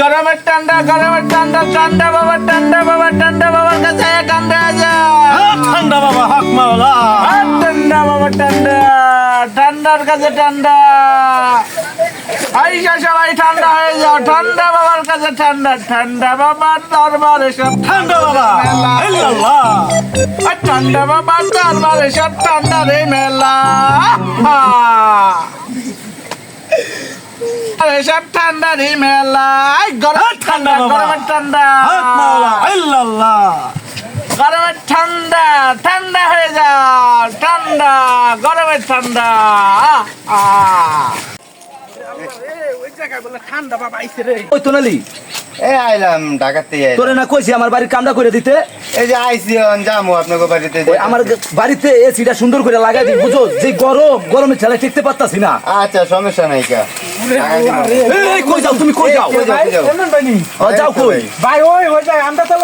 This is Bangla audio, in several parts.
গরমের ঠান্ডা গরমের ঠান্ডা ঠান্ডা বাবা ঠান্ডা বাবা ঠান্ডা বাবার কাছে ঠান্ডা আছে। ঠান্ডা বাবা হক মাওলা। ঠান্ডা বাবা ঠান্ডা ঠান্ডার কাছে ঠান্ডা। আইসা সবাই ঠান্ডা হয়ে যাও ঠান্ডা বাবার কাছে ঠান্ডা ঠান্ডা বাবার দরবারে সব ঠান্ডা বাবা ঠান্ডা বাবার দরবারে সব ঠান্ডা রে মেলা। আরে সব ঠান্ডা রে মেলা এই গরমের ঠান্ডা বাবা। গরমের ঠান্ডা। ইল্লাল্লাহ। গরমের ঠান্ডা ঠান্ডা হয়ে যাও ঠান্ডা গরমের ঠান্ডা। আহ ওই তো নালি এই আইলাম ঢাকাতে আইলাম। তোরে না কইছি আমার বাড়ির কামটা করে দিতে। এই যে আইসি যামু আপনাকে বাড়িতে আমার বাড়িতে এসিটা সুন্দর করে লাগাই দিই বুঝো? যে গরম গরমে ছেলে টিকতে পারতাছি না। আচ্ছা সমস্যা নাই কা। কই যাও তুমি কই যাও? যাও, কই ভাই ওই ওই যায় আমরা তো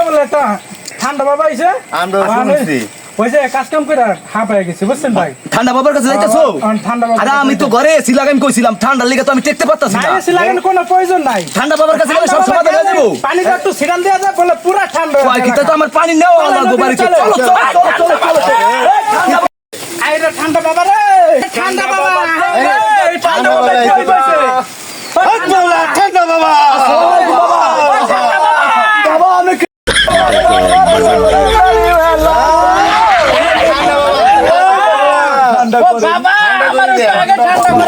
ঠান্ডা বাবা আইছে। আমরা শুনছি। ওই যে কাজ কাম করে হা পেয়ে গেছে বুঝছেন ভাই ঠান্ডা বাবার কাছে যাইতেছো ঠান্ডা আরে আমি তো ঘরে এসি লাগাই কইছিলাম ঠান্ডা লেগে তো আমি টেকতে পারতাছি না এসি লাগানোর কোনো প্রয়োজন নাই ঠান্ডা বাবার কাছে গেলে সব সমাধান বাবা হয়ে যাব গেলে পানিটা একটু ছিটান দেওয়া যায় বলে পুরা ঠান্ডা হয়ে তো আমার পানি নেও চলো, বাড়িতে চলো, চলো চলো চলো চলো চলো চলো এই, ঠান্ডা আইরে ঠান্ডা বাবা রে ঠান্ডা বাবা এই ঠান্ডা বাবা বাবা, কই বসে হক মাওলা ঠান্ডা বাবা বাবা আমি ঠান্ডা করে বাবা আমার আগে ঠান্ডা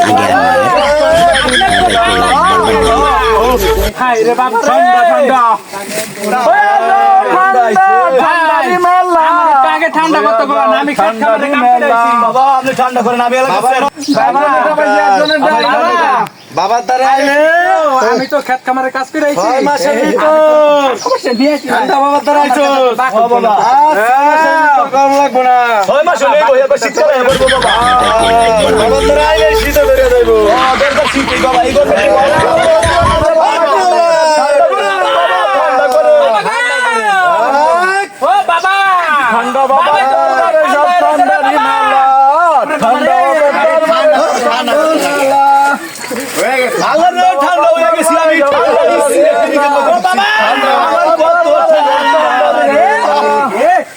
হাই রে বাবা ঠান্ডা ঠান্ডা ঠান্ডা। রে মেলা আগে ঠান্ডা আমি করে বাবা আপনি ঠান্ডা করেন আমি এলাকা বাবার দ্বারা আমি তো খেত খামারে কাজ করে আইছি। ছয় মাসের ভিতর। বাবার দ্বারা আইছো। বাবা মাস হলে বই এবার শীতকালে এবার বলব বাবা বাবার দ্বারা আইলে শীত ধরে যাইবো দরকার শীত বাবা এই গরমে ও বাবা ঠান্ডা বাবা আরে সব ঠান্ডা রে মেলা ঠান্ডা হয়ে গেছে আল্লাহ রে ঠান্ডা হয়ে গেছি আমি ঠান্ডা দিছি ও বাবা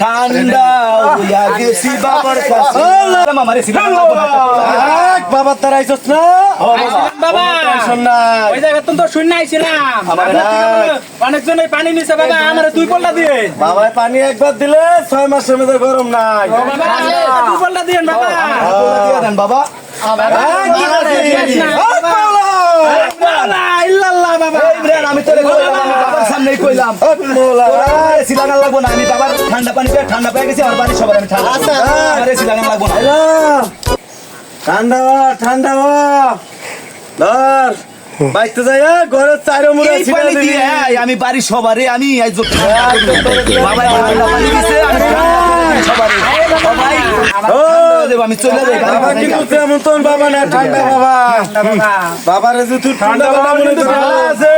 ঠান্ডা হইয়া গেছি বাবার কাছে মামা রে এক বাবার দ্বারা আইছস না? বাবা টেনশন নাই। ওই জায়গা তো শূন্য আইছিলাম। অনেকজন পানি নিছে বাবা আমার দুই পল্লা দিয়ে। বাবাই পানি একবার দিলে ছয় মাসের মধ্যে গরম নাই। দুই পল্লা দিয়েন বাবা। দিয়ে দেন বাবা। বাবা, ইল্লাল্লাহ বাবা ইমরান আমি তোরে কইলাম আমি বাবার সামনেই কইলাম। সিলাগান লাগবো না আমি বাবার ঠান্ডা পানি পেয়ে ঠান্ডা পেয়ে গেছি আমার বাড়ির সবার আমি ঠান্ডা। আমার সিলাগান লাগবো না। ঠান্ডা ঠান্ডা। ধর বাইতে যাই ঘরের চারো মুড়ে দিয়ে এই, আমি বাড়ি সবারে আমি আজ বাবা ঠান্ডা পানি দিছে আমি সবারে সবাই আমি চলে যাই বাবা কিন্তু তেমন তোর বাবা না ঠান্ডা বাবা। বাবার যে তুই ঠান্ডা বাবা মনে আছে।